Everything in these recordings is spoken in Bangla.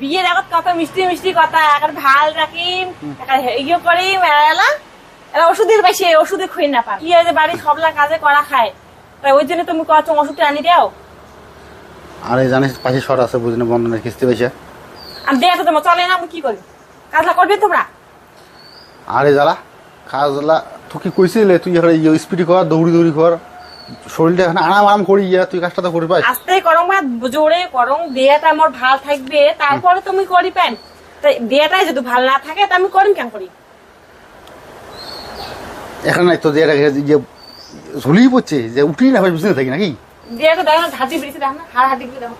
বিয়ের আগত কত মিষ্টি মিষ্টি কথা এখন ভালো রাখিম এখন ইয়ে করিম এলা এলা ওষুধের পাইছে ওষুধে খুঁই না পান কি যে সবলা কাজে করা খায়। তাই ওই জন্য তুমি কত ওষুধটা আনি দাও? আরে জানিস পাশে শট আছে বুঝলি বন্ধনের কিস্তি পয়সা। আমি দেয়া তো তোমার চলে না আমি কি করি? কাজলা করবে তোমরা? আরে জ্বালা কাজলা তুই কি কইছিলে তুই এখন ইয়ে স্পিডি কর দৌড়ি দৌড়ি কর। শরীরটা এখানে আরাম আরাম করি ইয়া তুই কাজটা তো করি পাই আস্তে করং বা জোরে করং দেয়াটা আমার ভালো থাকবে তারপরে তুমি করি তাই দেয়াটাই যদি ভালো না থাকে তা আমি করিম কেন করি? এখানে নাই তো যে এটা ইয়ে ঝুলিয়ে পড়ছে যে উঠি না ভাই বুঝতে থাকি নাকি? দেয়াটা দেখো হাতি বেরিয়েছে দেখো না হাড় হাতি দেখো দেখো।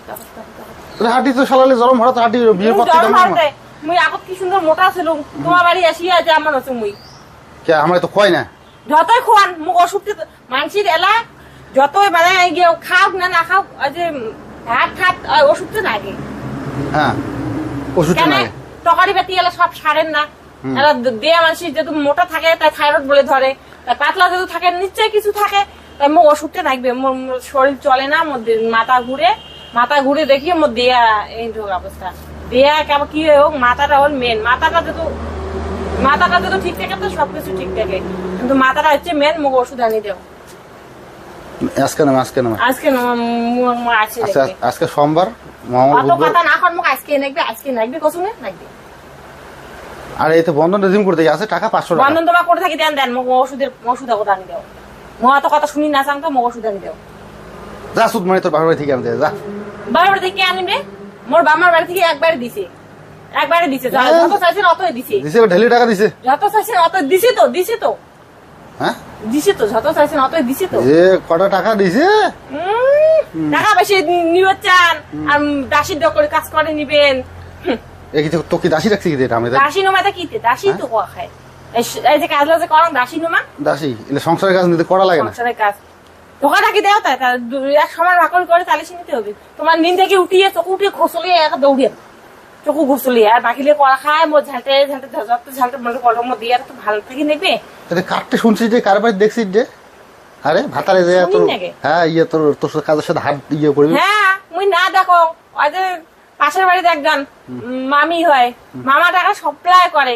তো সালালে জরম হঠাৎ হাঁটি বিয়ের পর থেকে মুই আগত কি সুন্দর মোটা ছিল তোমার বাড়ি আসিয়া যে আমার হচ্ছে মুই। কে আমরা তো কয় না। যতই খোয়ান মোক ওষুধ মানসির এলা যতই মানে খাওক না না খাওক যে ভাত খাত ওষুধ তো লাগে। হ্যাঁ নাই তকারি বাতি এলা সব সারেন না। এলা দেয়া মানুষের যেহেতু মোটা থাকে তাই থাইরয়েড বলে ধরে। তাই পাতলা যেহেতু থাকে নিশ্চয় কিছু থাকে তাই মোক ওষুধটা লাগবে। মোর শরীর চলে না মোর মাথা ঘুরে। মাথা ঘুরে দেখি মোর দেয়া এই রোগ অবস্থা। দেয়া কেমন কি হোক মাথাটা ওর মেন মাথাটা যেহেতু মাথাটা যেহেতু ঠিক থাকে তো সবকিছু ঠিক থাকে। কিন্তু মাথাটা হচ্ছে মেন মোক ওষুধ আনি দেও আজকে নামে আজকে নামে। আজকে ন- ম- ম- আছে আজকে সোমবার অত কথা না কর মোক আজকে নাকবে আজকে নাকবে কসুনে নাকবে আর এই তো বন্ধন রেজিম করতে আছে টাকা পাঁচশো টাকা। বন্ধন তোমার করে থাকি দেন দেন মোক ওষুধের ওষুধ কথা আনি দেও মই অত কথা শুনি না চাং মোক ওষুধ আনি দেও যা সুদ মানে তোর বাবার বাড়ি থেকে আনতে যা। বাবার বাড়ি থেকে কে মোর বাবার বাড়ি থেকে একবারে দিছে। একবারে দিছে হ্যাঁ। যত চাইছেন অতই দিছে। দিছে ঢেলি টাকা দিছে। যত চাইছেন অত দিছে তো দিছে তো। হ্যাঁ? দিছে তো যত চাইছেন অতই দিছে তো কটা টাকা দিছে টাকা বেশি নিবে চান আর দাসির কাজ করে নিবেন এই কি তো- তো কি দাসী রাখছি কি এটা আমি দাসী নোমাতে কিতে দাসী তো কোয়া খায় এই- যে কাজলা যে করং দাসী নোমা দাসী এলে সংসারের কাজ নিতে করা লাগে না সংসারের কাজ ধোকা থাকি দেও তাই তার এক সময় ভাকল করে তালে নিতে হবে তোমার নিন থেকে উঠিয়ে চকু উঠিয়ে ঘোষলিয়ে এক দৌড়িয়ে চকু ঘুষলিয়ে আর বাকিলে করা খায় মোর ঝালতে ঝালতে যত ঝালতে মানে কলম দিয়ে আর তো ভালো থেকে নেবে শুনছিস যে কার বাড়ি দেখছিস যে? আরে ভাতারে যে তোর হ্যাঁ ইয়ে তোর তোর কাজের সাথে হাত ইয়ে করবি। হ্যাঁ মুই না দেখো। ওই যে পাশের বাড়িতে একজন মামি হয়। মামা টাকা সপ্লাই করে।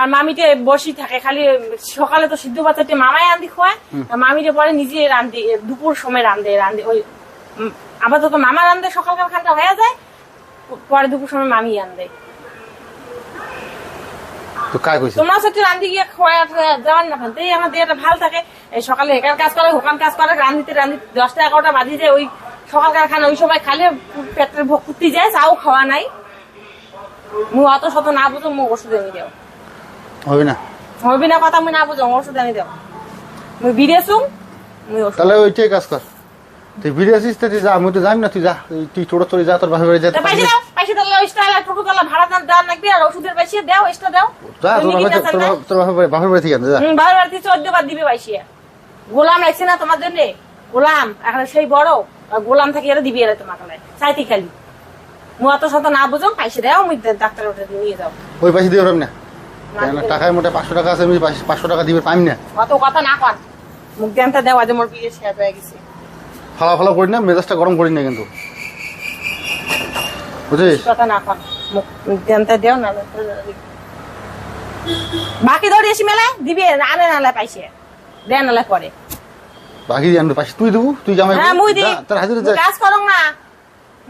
আর মামিতে বসি থাকে। খালি সকালে তো সিদ্ধ বাচ্চাটি মামাই রান্ধি খোয়ায়। আর মামিতে পরে নিজে রান্ধি দুপুর সময় রান্ধে রান্ধে। ওই আপাতত মামা রান্ধে সকালকার খানটা হয়ে যায়। পরে দুপুর সময় মামি রান্ধে। তো কাজ কইছিস তোমার সাথে রান্ধি গিয়ে খোয়া যাওয়ার না খানতে আমার দেহটা ভালো থাকে। এই সকালে হেকার কাজ করে কাজ করে রান্ধিতে রান্ধি দশটা এগারোটা বাজি যায় ওই সকালকার খানা ওই সময় খালে পেটের ভোগ করতে যায় চাও খাওয়া নাই। মু অত শত না বুঝো মু ওষুধ এনে দেও হবে না? হবি না কথা মুই না বুঝো ওষুধ এনে দেও মুই বিদেশুম মুই ওষুধ তাহলে ওইটাই কাজ কর তুই তো তুই যা আমি তো জানি না তুই যা তুই- ছোট চলে যা তোর বাপের বাড়ি যেতে টোটো ভাড়া দাম দাম লাগবে? আর ওষুধের দাও এক্সট্রা দাও। তোর বাপের বাপের বাড়ি থেকে আনতে চোদ্দ বার দিবে গোলাম রাখছে না তোমার জন্য? গোলাম এখন সেই বড়। গোলাম থাকি এরা দিবি এরা চাইতে খালি। মু অত শত না বুঝো পয়সা দাও মুই ডাক্তার ওটা নিয়ে যাও। ওই পয়সা দিয়ে পারবি না? না কেন? টাকায় মোটে পাঁচশো টাকা আছে আমি পাঁচশো টাকা দিবে পাইম না। অত কথা না কর। মুখ দেনটা দেওয়া যে মোর বিয়ে হয়ে গেছে। ফালা ফালা করি না মেজাজটা গরম করি না কিন্তু। না কর। মুখ মুখ দেও না বাকি দৌড়ি এসে মেলায় দিবি আনে নালে পাইছে। দেন নালে পরে। বাকি দিয়ে আনবে তুই দেবো? তুই জামাই হ্যাঁ মুই দিই। তোর হাজিরে যা। কাজ করং না।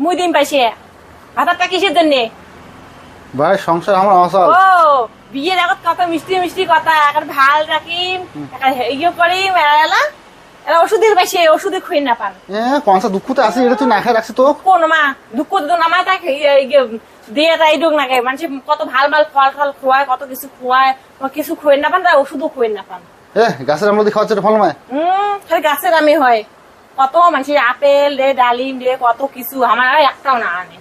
মুই দিন পাইছে। হাতারটা কিসের জন্যে? ভাই সংসার আমার অসাল। ও বিয়ের আগত কত মিষ্টি মিষ্টি কথা এখন ভালো রাখিম এখন ইয়ে করিম এলা। এলা ওষুধের পাইছে ওষুধে খুঁই না পান। এ কনসা দুঃখ আছে এটা তুই না খাই রাখছিস তো? কোন মা দুঃখ তো নামায় থাকে দিয়ে তাই ডুক নাকে মানুষ কত ভালো ভালো ফল ফল খোয়ায় কত কিছু খোয়ায় কিছু খুঁয়ে না পান তাই ওষুধও খুঁয়ে না পান। এ গাছের আমরা দিয়ে খাওয়াচ্ছে ফল মায় হম খালি গাছের আমি হয়। কত মানুষের আপেল রে ডালিম রে কত কিছু আমার একটাও না আনে।